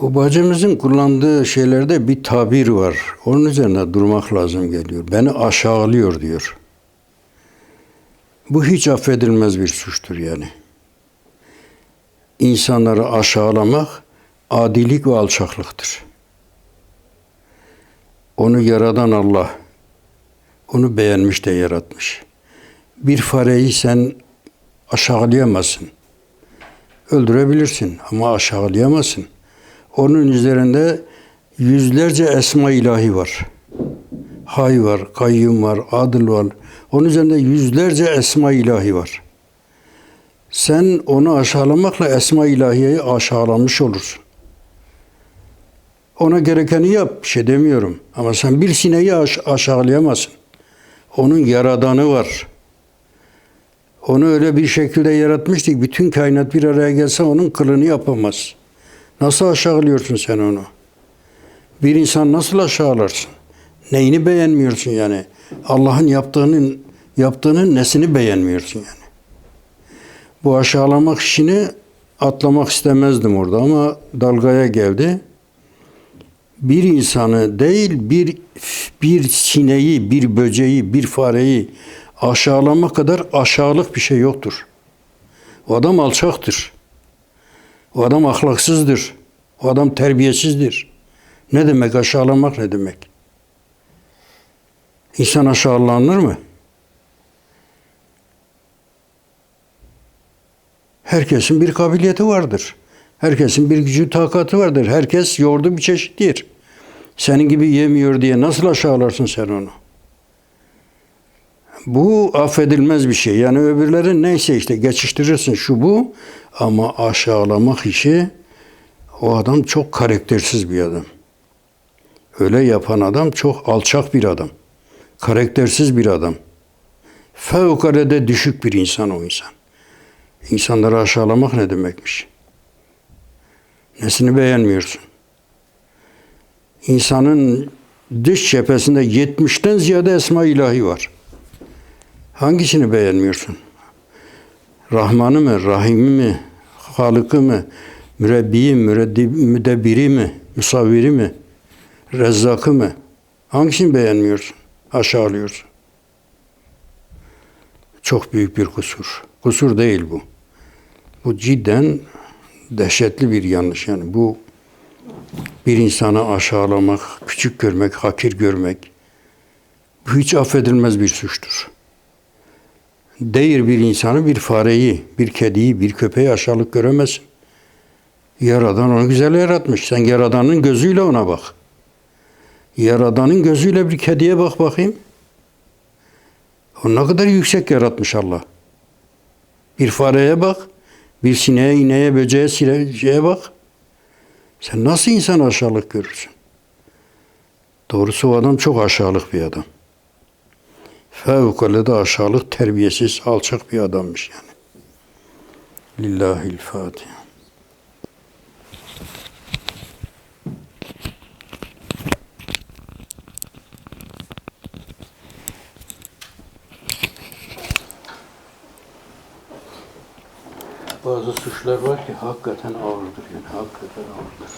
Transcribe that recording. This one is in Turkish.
O bacımızın kullandığı şeylerde bir tabir var. Onun üzerine durmak lazım geliyor. Beni aşağılıyor diyor. Bu hiç affedilmez bir suçtur yani. İnsanları aşağılamak adilik ve alçaklıktır. Onu yaradan Allah, onu beğenmiş de yaratmış. Bir fareyi sen aşağılayamazsın. Öldürebilirsin ama aşağılayamazsın. Onun üzerinde yüzlerce esma ilahi var. Hay var, kayyum var, adıl var. Onun üzerinde yüzlerce esma ilahi var. Sen onu aşağılamakla esma ilahiyeyi aşağılamış olursun. Ona gerekeni yap, şey demiyorum. Ama sen bir sineği aş- aşağılayamazsın. Onun yaradanı var. Onu öyle bir şekilde yaratmış ki bütün kainat bir araya gelse onun kılını yapamaz. Nasıl aşağılıyorsun sen onu? Bir insan nasıl aşağılarsın? Neyini beğenmiyorsun yani? Allah'ın yaptığının yaptığının nesini beğenmiyorsun yani? Bu aşağılamak işini atlamak istemezdim orada ama dalgaya geldi. Bir insanı değil bir bir sineği, bir böceği, bir fareyi aşağılamak kadar aşağılık bir şey yoktur. O adam alçaktır. O adam ahlaksızdır. O adam terbiyesizdir. Ne demek aşağılamak ne demek? İnsan aşağılanır mı? Herkesin bir kabiliyeti vardır. Herkesin bir gücü, takatı vardır. Herkes yoğurdu bir çeşittir. Senin gibi yemiyor diye nasıl aşağılarsın sen onu? Bu affedilmez bir şey. Yani öbürleri neyse işte geçiştirirsin şu bu ama aşağılamak işi o adam çok karaktersiz bir adam. Öyle yapan adam çok alçak bir adam. Karaktersiz bir adam. Fevkalade düşük bir insan o insan. İnsanları aşağılamak ne demekmiş? Nesini beğenmiyorsun? İnsanın dış cephesinde 70'ten ziyade esma ilahi var. Hangisini beğenmiyorsun? Rahman'ı mı, Rahim'i mi, Halık'ı mı, Mürebbi'yi, müreddib- Müdebbiri mi, Musavviri mi, Rezzak'ı mı? Hangisini beğenmiyorsun? Aşağılıyorsun. Çok büyük bir kusur. Kusur değil bu. Bu cidden dehşetli bir yanlış yani. Bu bir insanı aşağılamak, küçük görmek, hakir görmek bu hiç affedilmez bir suçtur. Değil bir insanı, bir fareyi, bir kediyi, bir köpeği aşağılık göremezsin. Yaradan onu güzel yaratmış. Sen Yaradan'ın gözüyle ona bak. Yaradan'ın gözüyle bir kediye bak bakayım. O ne kadar yüksek yaratmış Allah. Bir fareye bak. Bir sineğe, ineğe, böceğe, sile- şeye bak. Sen nasıl insan aşağılık görürsün? Doğrusu o adam çok aşağılık bir adam. Fevkalade aşağılık, terbiyesiz, alçak bir adammış yani. Lillahil Fatiha. Bazı suçlar var ki hakikaten ağırdır yani hakikaten ağırdır.